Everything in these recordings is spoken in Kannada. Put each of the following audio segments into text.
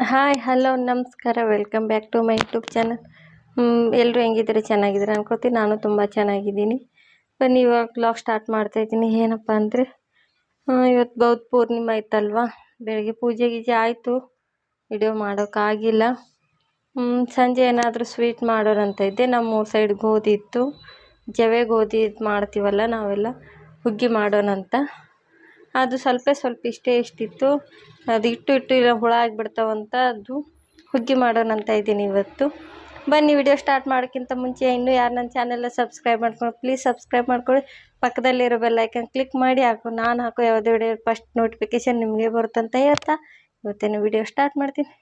ಹಾಯ್ ಹಲೋ ನಮಸ್ಕಾರ. Welcome back to my YouTube channel ಎಲ್ಲರೂ ಹೆಂಗಿದ್ದೀರಿ? ಚೆನ್ನಾಗಿದ್ದೀರಾ ಅನ್ಕೋತೀನಿ. ನಾನು ತುಂಬ ಚೆನ್ನಾಗಿದ್ದೀನಿ. ಬನ್ನಿ, ಇವಾಗ ಬ್ಲಾಗ್ ಸ್ಟಾರ್ಟ್ ಮಾಡ್ತಾ ಇದ್ದೀನಿ. ಏನಪ್ಪ ಅಂದರೆ ಇವತ್ತು ಬೌದ್ಧ ಪೂರ್ಣಿಮೆ ಆಯ್ತಲ್ವಾ ಬೆಳಗ್ಗೆ ಪೂಜೆ ಗೀಜೆ ಆಯಿತು. ವಿಡಿಯೋ ಮಾಡೋಕ್ಕಾಗಿಲ್ಲ ಸಂಜೆ ಏನಾದರೂ ಸ್ವೀಟ್ ಮಾಡೋಣ ಅಂತ ಇದ್ದೆ. ನಮ್ಮ ಸೈಡ್ ಗೋಧಿ ಇತ್ತು. ಜವೆ ಗೋಧಿ ಇದು ಮಾಡ್ತೀವಲ್ಲ ನಾವೆಲ್ಲ. ಹುಗ್ಗಿ ಮಾಡೋಣ ಅಂತ ಅದು ಸ್ವಲ್ಪ ಸ್ವಲ್ಪ ಇಷ್ಟೇ ಇಷ್ಟಿತ್ತು ಅದು ಇಟ್ಟು ಇಟ್ಟು ಇಲ್ಲ ಹುಳ ಆಗಿಬಿಡ್ತಾವಂತ ಅದು ಹುಗ್ಗಿ ಮಾಡೋಣ ಅಂತ ಇದ್ದೀನಿ ಇವತ್ತು. ಬನ್ನಿ ವಿಡಿಯೋ ಸ್ಟಾರ್ಟ್ ಮಾಡೋಕ್ಕಿಂತ ಮುಂಚೆ ಇನ್ನೂ ಯಾರು ನನ್ನ ಚಾನೆಲ್ಲ ಸಬ್ಸ್ಕ್ರೈಬ್ ಮಾಡ್ಕೊಂಡು ಪ್ಲೀಸ್ ಸಬ್ಸ್ಕ್ರೈಬ್ ಮಾಡ್ಕೊಳ್ಳಿ. ಪಕ್ಕದಲ್ಲಿರೋ ಬೆಲ್ ಐಕನ್ ಕ್ಲಿಕ್ ಮಾಡಿ ಹಾಕು ನಾನು ಹಾಕೋ ಯಾವುದೇ ವಿಡಿಯೋ ಫಸ್ಟ್ ನೋಟಿಫಿಕೇಶನ್ ನಿಮಗೆ ಬರುತ್ತಂತ ಹೇಳ್ತಾ ಇವತ್ತೇನು ವಿಡಿಯೋ ಸ್ಟಾರ್ಟ್ ಮಾಡ್ತೀನಿ.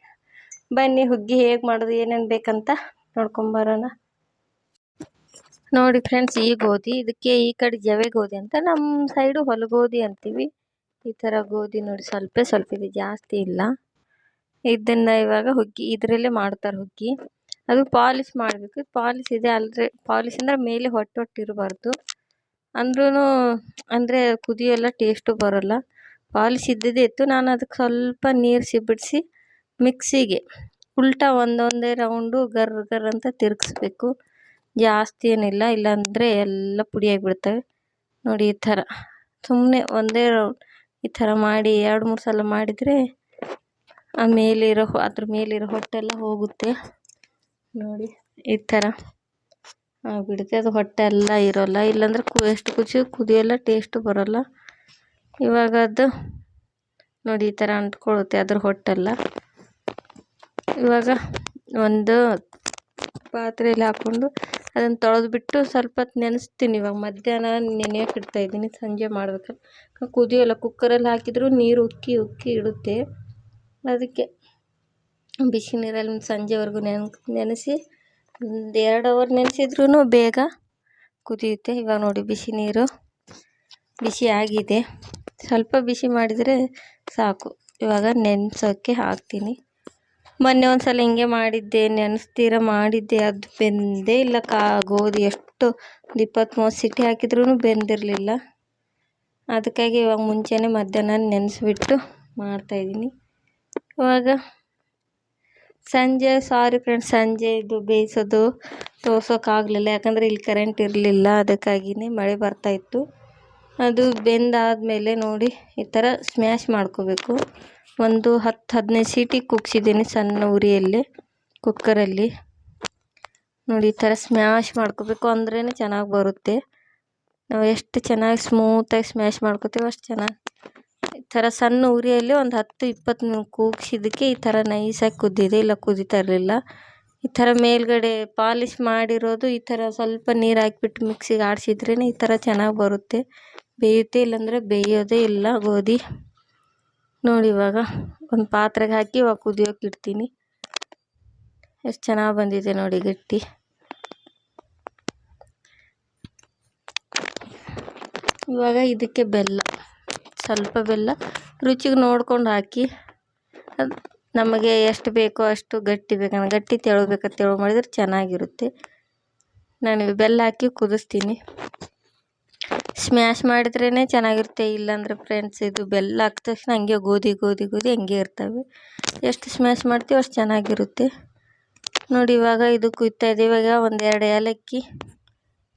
ಬನ್ನಿ ಹುಗ್ಗಿ ಹೇಗೆ ಮಾಡೋದು, ಏನೇನು ಬೇಕಂತ ನೋಡ್ಕೊಂಬರೋಣ ನೋಡಿ ಫ್ರೆಂಡ್ಸ್ ಈ ಗೋಧಿ ಇದಕ್ಕೆ ಈ ಕಡೆ ಜವೆ ಗೋಧಿ ಅಂತ ನಮ್ಮ ಸೈಡು ಹೊಲಗೋಧಿ ಅಂತೀವಿ. ಈ ಥರ ಗೋಧಿ ನೋಡಿ ಸ್ವಲ್ಪ ಸ್ವಲ್ಪ ಇದೆ ಜಾಸ್ತಿ ಇಲ್ಲ. ಇದನ್ನ ಇವಾಗ ಹುಗ್ಗಿ, ಇದರಲ್ಲೇ ಮಾಡ್ತಾರೆ ಹುಗ್ಗಿ. ಅದು ಪಾಲಿಶ್ ಮಾಡಬೇಕು. ಪಾಲಿಶ್ ಇದೆ ಅಲ್ಲದೆ ಪಾಲಿಶ್ ಅಂದರೆ ಮೇಲೆ ಹೊಟ್ಟೆ ಹೊಟ್ಟೆ ಇರಬಾರ್ದು ಅಂದ್ರೂ ಅಂದರೆ ಕುದಿಯೆಲ್ಲ ಟೇಸ್ಟು ಬರೋಲ್ಲ. ಪಾಲಿಶ್ ಇದ್ದಿದ್ದೇ ಇತ್ತು. ನಾನು ಅದಕ್ಕೆ ಸ್ವಲ್ಪ ನೀರು ಸಿಬಿಡಿಸಿ ಮಿಕ್ಸಿಗೆ ಉಲ್ಟಾ ಒಂದೊಂದೇ ರೌಂಡು ಗರ್ ಗರ್ ಅಂತ ತಿರುಗಿಸ್ಬೇಕು. ಜಾಸ್ತಿ ಏನಿಲ್ಲ. ಇಲ್ಲಾಂದರೆ ಎಲ್ಲ ಪುಡಿಯಾಗಿಬಿಡ್ತವೆ ನೋಡಿ ಈ ಥರ. ಸುಮ್ಮನೆ ಒಂದೇ ರೌಂಡ್ ಈ ಥರ ಮಾಡಿ ಎರಡು ಮೂರು ಸಲ ಮಾಡಿದರೆ ಆ ಮೇಲಿರೋ ಅದ್ರ ಮೇಲಿರೋ ಹೊಟ್ಟೆಲ್ಲ ಹೋಗುತ್ತೆ. ನೋಡಿ ಈ ಥರ. ಆಗಿಬಿಡುತ್ತೆ ಅದು ಹೊಟ್ಟೆ ಎಲ್ಲ ಇರೋಲ್ಲ. ಇಲ್ಲಾಂದ್ರೆ ಕು, ಎಷ್ಟು ಕುಚಿ ಕುದಿಯೋಲ್ಲ ಟೇಸ್ಟು ಬರೋಲ್ಲ. ಇವಾಗ ಅದು ನೋಡಿ ಈ ಥರ ಅಂಟ್ಕೊಳ್ಳುತ್ತೆ ಅದ್ರ ಹೊಟ್ಟೆಲ್ಲ. ಇವಾಗ ಒಂದು ಪಾತ್ರೆಯಲ್ಲಿ ಹಾಕ್ಕೊಂಡು ಅದನ್ನು ತೊಳೆದ್ಬಿಟ್ಟು ಸ್ವಲ್ಪ ಹೊತ್ತು ನೆನೆಸ್ತೀನಿ. ಇವಾಗ ಮಧ್ಯಾಹ್ನ ನೆನೆಯೋಕೆ ಇಡ್ತಾ ಇದ್ದೀನಿ. ಸಂಜೆ ಮಾಡ್ಬೇಕಾದ್ರೆ ಕುದಿಯೋಲ್ಲ ಕುಕ್ಕರಲ್ಲಿ ಹಾಕಿದರೂ ನೀರು ಉಕ್ಕಿ ಉಕ್ಕಿ ಇಡುತ್ತೆ. ಅದಕ್ಕೆ ಬಿಸಿ ನೀರಲ್ಲಿ ಸಂಜೆವರೆಗೂ ನೆನ್, ನೆನೆಸಿ ಒಂದು ಎರಡು ಅವರ್ ನೆನೆಸಿದ್ರೂ ಬೇಗ ಕುದಿಯುತ್ತೆ. ಇವಾಗ ನೋಡಿ ಬಿಸಿ ನೀರು ಬಿಸಿ ಆಗಿದೆ. ಸ್ವಲ್ಪ ಬಿಸಿ ಮಾಡಿದರೆ ಸಾಕು. ಇವಾಗ ನೆನೆಸೋಕ್ಕೆ ಹಾಕ್ತೀನಿ. ಮೊನ್ನೆ ಒಂದು ಸಲ ಹಿಂಗೆ ಮಾಡಿದ್ದೆ ನೆನೆಸ್ತೀರ ಮಾಡಿದ್ದೆ, ಅದು ಬೆಂದೇ ಇಲ್ಲ ಕಾ ಗೋಧಿ ಎಷ್ಟು ಒಂದು ಇಪ್ಪತ್ತು ಮೂವತ್ತು ಸಿಟಿ ಹಾಕಿದ್ರೂ ಬೆಂದಿರಲಿಲ್ಲ. ಅದಕ್ಕಾಗಿ ಇವಾಗ ಮುಂಚೆನೇ ಮಧ್ಯಾಹ್ನ ನೆನೆಸ್ಬಿಟ್ಟು ಮಾಡ್ತಾಯಿದ್ದೀನಿ ಇವಾಗ ಸಂಜೆ ಸಾರಿ ಫ್ರೆಂಡ್ಸ್ ಸಂಜೆ ಇದು ಬೇಯಿಸೋದು ತೋರ್ಸೋಕ್ಕಾಗಲಿಲ್ಲ, ಯಾಕಂದರೆ ಇಲ್ಲಿ ಕರೆಂಟ್ ಇರಲಿಲ್ಲ ಅದಕ್ಕಾಗಿಯೇ ಮಳೆ ಬರ್ತಾಯಿತ್ತು ಅದು ಬೆಂದಾದಮೇಲೆ ನೋಡಿ ಈ ಥರ ಸ್ಮ್ಯಾಶ್ ಮಾಡ್ಕೋಬೇಕು. ಒಂದು ಹತ್ತು ಹದಿನೈದು ಸೀಟಿ ಕುಗ್ಸಿದ್ದೀನಿ ಸಣ್ಣ ಉರಿಯಲ್ಲಿ, ಕುಕ್ಕರಲ್ಲಿ. ನೋಡಿ, ಈ ಥರ ಸ್ಮ್ಯಾಶ್ ಮಾಡ್ಕೋಬೇಕು ಅಂದ್ರೇ ಚೆನ್ನಾಗಿ ಬರುತ್ತೆ. ನಾವು ಎಷ್ಟು ಚೆನ್ನಾಗಿ ಸ್ಮೂತಾಗಿ ಸ್ಮ್ಯಾಶ್ ಮಾಡ್ಕೋತೀವಿ ಅಷ್ಟು ಚೆನ್ನಾಗಿ. ಈ ಥರ ಸಣ್ಣ ಉರಿಯಲ್ಲಿ ಒಂದು ಹತ್ತು ಇಪ್ಪತ್ತು ಕೂಗ್ಸಿದ್ದಕ್ಕೆ ಈ ಥರ ನೈಸಾಗಿ ಕುದ್ದಿದೆ, ಇಲ್ಲ ಕುದೀತಾ ಇರಲಿಲ್ಲ. ಈ ಥರ ಮೇಲ್ಗಡೆ ಪಾಲಿಶ್ ಮಾಡಿರೋದು, ಈ ಥರ ಸ್ವಲ್ಪ ನೀರು ಹಾಕಿಬಿಟ್ಟು ಮಿಕ್ಸಿಗೆ ಆಡಿಸಿದ್ರೇ ಈ ಥರ ಚೆನ್ನಾಗಿ ಬರುತ್ತೆ. ಬೇಯುತ್ತೆ ಇಲ್ಲಾಂದರೆ ಬೇಯೋದೇ ಇಲ್ಲ, ಗೋಧಿ. ನೋಡಿ ಇವಾಗ ಒಂದು ಪಾತ್ರೆಗೆ ಹಾಕಿ ಇವಾಗ ಕುದಿಯೋಕೆ ಇಡ್ತೀನಿ. ಎಷ್ಟು ಚೆನ್ನಾಗಿ ಬಂದಿದೆ ನೋಡಿ ಗಟ್ಟಿ. ಇವಾಗ ಇದಕ್ಕೆ ಬೆಲ್ಲ, ಸ್ವಲ್ಪ ಬೆಲ್ಲ ರುಚಿಗೆ ನೋಡ್ಕೊಂಡು ಹಾಕಿ ಅದು ನಮಗೆ ಎಷ್ಟು ಬೇಕೋ ಅಷ್ಟು ಗಟ್ಟಿ ಬೇಕಂದ್ರೆ ಗಟ್ಟಿ ತೆಳು ಬೇಕಂತ ತೆಳು ಮಾಡಿದ್ರೆ ಚೆನ್ನಾಗಿರುತ್ತೆ. ನಾನು ಬೆಲ್ಲ ಹಾಕಿ ಕುದಿಸ್ತೀನಿ. ಸ್ಮ್ಯಾಶ್ ಮಾಡಿದ್ರೇ ಚೆನ್ನಾಗಿರುತ್ತೆ. ಇಲ್ಲಾಂದರೆ ಫ್ರೆಂಡ್ಸ್ ಇದು ಬೆಲ್ಲ ಹಾಕಿದ ತಕ್ಷಣ ಹಂಗೆ ಗೋಧಿ ಗೋಧಿ ಗೋಧಿ ಹಂಗೆ ಇರ್ತವೆ. ಎಷ್ಟು ಸ್ಮ್ಯಾಶ್ ಮಾಡ್ತೀವೋ ಅಷ್ಟು ಚೆನ್ನಾಗಿರುತ್ತೆ. ನೋಡಿ, ಇವಾಗ ಇದು ಕುಯ್ತಾ ಇದೆ. ಇವಾಗ ಒಂದೆರಡು ಏಲಕ್ಕಿ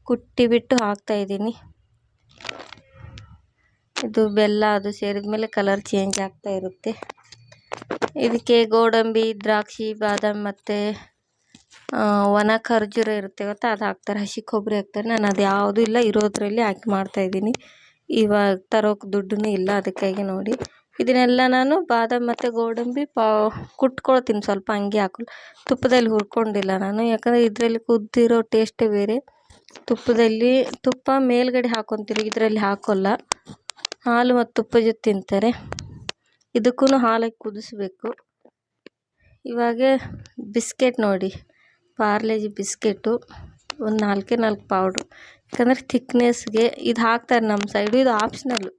ಕುಟ್ಟಿಬಿಟ್ಟು ಹಾಕ್ತಾಯಿದ್ದೀನಿ ಇದು ಬೆಲ್ಲ ಅದು ಸೇರಿದ ಮೇಲೆ ಕಲರ್ ಚೇಂಜ್ ಆಗ್ತಾ ಇರುತ್ತೆ. ಇದಕ್ಕೆ ಗೋಡಂಬಿ, ದ್ರಾಕ್ಷಿ, ಬಾದಾಮಿ ಮತ್ತು ಒಣ ಖರ್ಜೂರ ಇರುತ್ತೆ ಗೊತ್ತಾ? ಅದು ಹಾಕ್ತಾರೆ. ಹಸಿ ಕೊಬ್ಬರಿ ಹಾಕ್ತಾರೆ. ನಾನು ಅದು ಯಾವುದೂ ಇಲ್ಲ. ಇರೋದ್ರಲ್ಲಿ ಹಾಕಿ ಮಾಡ್ತಾಯಿದ್ದೀನಿ ಇವಾಗ ತರೋಕೆ ದುಡ್ಡೂ ಇಲ್ಲ ಅದಕ್ಕಾಗಿ ನೋಡಿ. ಇದನ್ನೆಲ್ಲ ನಾನು ಬಾದಾಮಿ ಮತ್ತು ಗೋಡಂಬಿ ಪಾವ್ ಕುಟ್ಕೊಳ್ತೀನಿ ಸ್ವಲ್ಪ ಹಂಗೆ ಹಾಕಲು ತುಪ್ಪದಲ್ಲಿ ಹುರ್ಕೊಂಡಿಲ್ಲ ನಾನು. ಯಾಕಂದರೆ ಇದರಲ್ಲಿ ಕುದ್ದಿರೋ ಟೇಸ್ಟೇ ಬೇರೆ. ತುಪ್ಪದಲ್ಲಿ ತುಪ್ಪ ಮೇಲ್ಗಡೆ ಹಾಕೊಂತೀನಿ. ಇದರಲ್ಲಿ ಹಾಕೋಲ್ಲ. ಹಾಲು ಮತ್ತು ತುಪ್ಪ ಜೊತೆ ತಿಂತಾರೆ. ಇದಕ್ಕೂ ಹಾಲಾಗಿ ಕುದಿಸ್ಬೇಕು. ಇವಾಗ ಬಿಸ್ಕೆಟ್ ನೋಡಿ. ಪಾರ್ಲೇಜಿ ಬಿಸ್ಕೆಟು, ಒಂದು ನಾಲ್ಕೇ ನಾಲ್ಕು ಪೌಡ್ರು ಯಾಕಂದರೆ ಥಿಕ್ನೆಸ್ಗೆ ಇದು ಹಾಕ್ತಾರೆ ನಮ್ಮ ಸೈಡು ಇದು ಆಪ್ಷನಲ್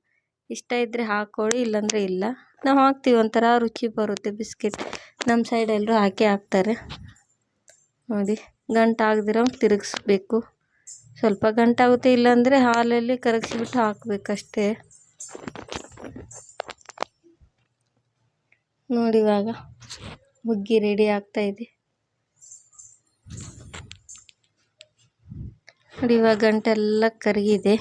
ಇಷ್ಟ ಇದ್ದರೆ ಹಾಕ್ಕೊಳ್ಳಿ ಇಲ್ಲಾಂದರೆ ಇಲ್ಲ. ನಾವು ಹಾಕ್ತೀವಿ, ಒಂಥರ ರುಚಿ ಬರುತ್ತೆ ಬಿಸ್ಕೆಟ್. ನಮ್ಮ ಸೈಡ್ ಎಲ್ಲರೂ ಹಾಕೇ ಹಾಕ್ತಾರೆ. ನೋಡಿ ಗಂಟಾಗದಿರೋ ತಿರುಗಿಸ್ಬೇಕು. ಸ್ವಲ್ಪ ಗಂಟಾಗುತ್ತೆ ಇಲ್ಲಾಂದರೆ ಹಾಲಲ್ಲಿ ಕರಗಿಸ್ಬಿಟ್ಟು ಹಾಕಬೇಕಷ್ಟೇ. ನೋಡಿ ಇವಾಗ ಹುಗ್ಗಿ ರೆಡಿ ಆಗ್ತಾ ನೋಡಿ, ಇವಾಗ ಗಂಟೆಲ್ಲ ಕರಗಿದೆ.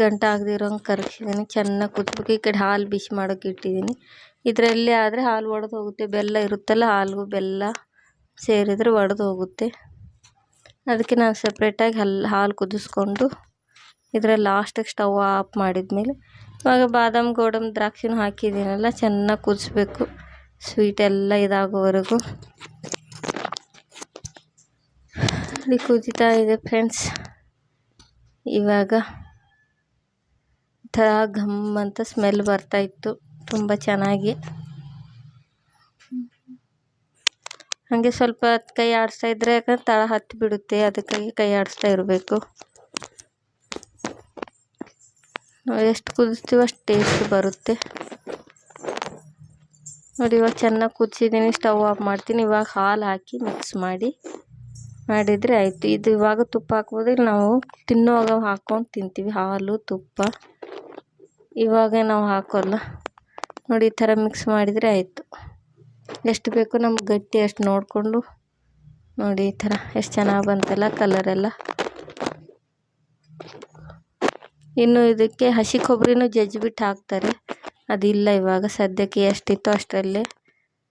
ಗಂಟ ಆಗದಿರೋಂಗೆ ಕರಗಿಸಿದ್ದೀನಿ ಚೆನ್ನಾಗಿ ಕುದಿಸ್ಬೇಕು ಈ ಕಡೆ ಹಾಲು ಬಿಸಿ ಮಾಡೋಕೆ ಇಟ್ಟಿದ್ದೀನಿ ಇದರಲ್ಲಿ ಆದರೆ ಹಾಲು ಒಡೆದು ಹೋಗುತ್ತೆ. ಬೆಲ್ಲ ಇರುತ್ತಲ್ಲ ಹಾಲು ಬೆಲ್ಲ ಸೇರಿದರೆ ಒಡೆದು ಹೋಗುತ್ತೆ. ಅದಕ್ಕೆ ನಾನು ಸಪ್ರೇಟಾಗಿ ಹಲ್, ಹಾಲು ಕುದಿಸ್ಕೊಂಡು ಇದರಲ್ಲಿ ಲಾಸ್ಟಿಗೆ ಸ್ಟವ್ ಆಫ್ ಮಾಡಿದ್ಮೇಲೆ ಇವಾಗ ಬಾದಾಮ್, ಗೋಡಂಬಿ, ದ್ರಾಕ್ಷಿನೂ ಹಾಕಿದ್ದೀನಲ್ಲ, ಚೆನ್ನಾಗಿ ಕುದಿಸ್ಬೇಕು. ಸ್ವೀಟ್ ಎಲ್ಲ ಇದಾಗೋವರೆಗೂ. ಇಲ್ಲಿ ಕುದಿತಾ ಇದೆ ಫ್ರೆಂಡ್ಸ್ ಇವಾಗ ಥರ ಘಮ್ ಅಂತ ಸ್ಮೆಲ್ ಬರ್ತಾ ಇತ್ತು. ತುಂಬ ಚೆನ್ನಾಗಿ. ಹಾಗೆ ಸ್ವಲ್ಪ ಕೈ ಆಡಿಸ್ತಾ ಇದ್ದರೆ ಯಾಕಂದ್ರೆ ತಳ ಹತ್ತಿ ಬಿಡುತ್ತೆ, ಅದಕ್ಕಾಗಿ ಕೈ ಆಡಿಸ್ತಾ ಇರಬೇಕು. ನಾವು ಎಷ್ಟು ಕುದಿಸ್ತೀವೋ ಅಷ್ಟು ಟೇಸ್ಟ್ ಬರುತ್ತೆ. ನೋಡಿ ಇವಾಗ ಚೆನ್ನಾಗಿ ಕುದಿಸಿದ್ದೀನಿ ಸ್ಟವ್ ಆಫ್ ಮಾಡ್ತೀನಿ. ಇವಾಗ ಹಾಲು ಹಾಕಿ ಮಿಕ್ಸ್ ಮಾಡಿ. ಮಾಡಿದರೆ ಆಯಿತು. ಇದು ಇವಾಗ ತುಪ್ಪ ಹಾಕ್ಬೋದು ಇಲ್ಲ ನಾವು ತಿನ್ನುವಾಗ ಹಾಕ್ಕೊಂಡು ತಿಂತೀವಿ. ಹಾಲು, ತುಪ್ಪ. ಇವಾಗ ನಾವು ಹಾಕೋಲ್ಲ. ನೋಡಿ, ಈ ಥರ ಮಿಕ್ಸ್ ಮಾಡಿದರೆ ಆಯಿತು. ಎಷ್ಟು ಬೇಕು ನಮ್ಗೆ ಗಟ್ಟಿ ಅಷ್ಟು ನೋಡಿಕೊಂಡು ನೋಡಿ ಈ ಥರ. ಎಷ್ಟು ಚೆನ್ನಾಗಿ ಬಂತಲ್ಲ ಕಲರೆಲ್ಲ ಇನ್ನು ಇದಕ್ಕೆ ಹಸಿ ಕೊಬ್ಬರಿನೂ ಜಜ್ಜಿಬಿಟ್ಟು ಹಾಕ್ತಾರೆ. ಅದಿಲ್ಲ ಇವಾಗ. ಸದ್ಯಕ್ಕೆ ಎಷ್ಟಿತ್ತೋ ಅಷ್ಟರಲ್ಲೇ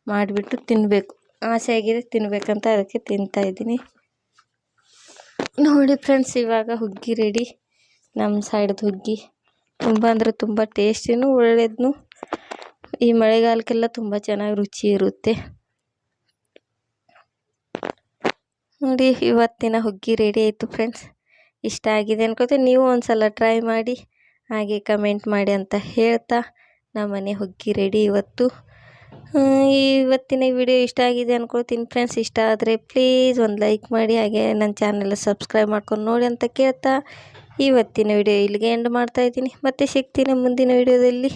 ಮಾಡಿಬಿಟ್ಟು ತಿನ್ನಬೇಕು ಆಸೆ ಆಗಿದೆ ತಿನ್ನಬೇಕಂತ ಅದಕ್ಕೆ ತಿಂತಾಯಿದ್ದೀನಿ ನೋಡಿ ಫ್ರೆಂಡ್ಸ್ ಇವಾಗ ಹುಗ್ಗಿ ರೆಡಿ ನಮ್ಮ ಸೈಡ್ದು ಹುಗ್ಗಿ. ತುಂಬ ಅಂದರೆ ತುಂಬ ಟೇಸ್ಟಿನೂ ಒಳ್ಳೇದೂ ಈ ಮಳೆಗಾಲಕ್ಕೆಲ್ಲ ತುಂಬ ಚೆನ್ನಾಗಿ ರುಚಿ ಇರುತ್ತೆ. ನೋಡಿ, ಇವತ್ತಿನ ಹುಗ್ಗಿ ರೆಡಿ ಆಯಿತು ಫ್ರೆಂಡ್ಸ್ ಇಷ್ಟ ಆಗಿದೆ ಅನ್ಕೋತೀನಿ. ನೀವು ಒಂದು ಸಲ ಟ್ರೈ ಮಾಡಿ, ಹಾಗೆ ಕಮೆಂಟ್ ಮಾಡಿ ಅಂತ ಹೇಳ್ತಾ ನಮ್ಮನೆ ಹುಗ್ಗಿ ರೆಡಿ ಇವತ್ತು. ಇವತ್ತಿನ ವಿಡಿಯೋ ಇಷ್ಟ ಆಗಿದೆ ಅನ್ಕೊಳ್ತೀನಿ ಫ್ರೆಂಡ್ಸ್ ಇಷ್ಟ ಆದರೆ ಪ್ಲೀಸ್ ಒಂದು ಲೈಕ್ ಮಾಡಿ, ಹಾಗೆ ನನ್ನ ಚಾನೆಲ್ ಸಬ್ಸ್ಕ್ರೈಬ್ ಮಾಡ್ಕೊಂಡು ನೋಡಿ ಅಂತ ಕೇಳ್ತಾ, ಇವತ್ತಿನ ವಿಡಿಯೋ ಇಲ್ಲಿಗೆ ಎಂಡ್ ಮಾಡ್ತಾಯಿದ್ದೀನಿ ಮತ್ತೆ ಸಿಗ್ತೀನಿ ಮುಂದಿನ ವಿಡಿಯೋದಲ್ಲಿ.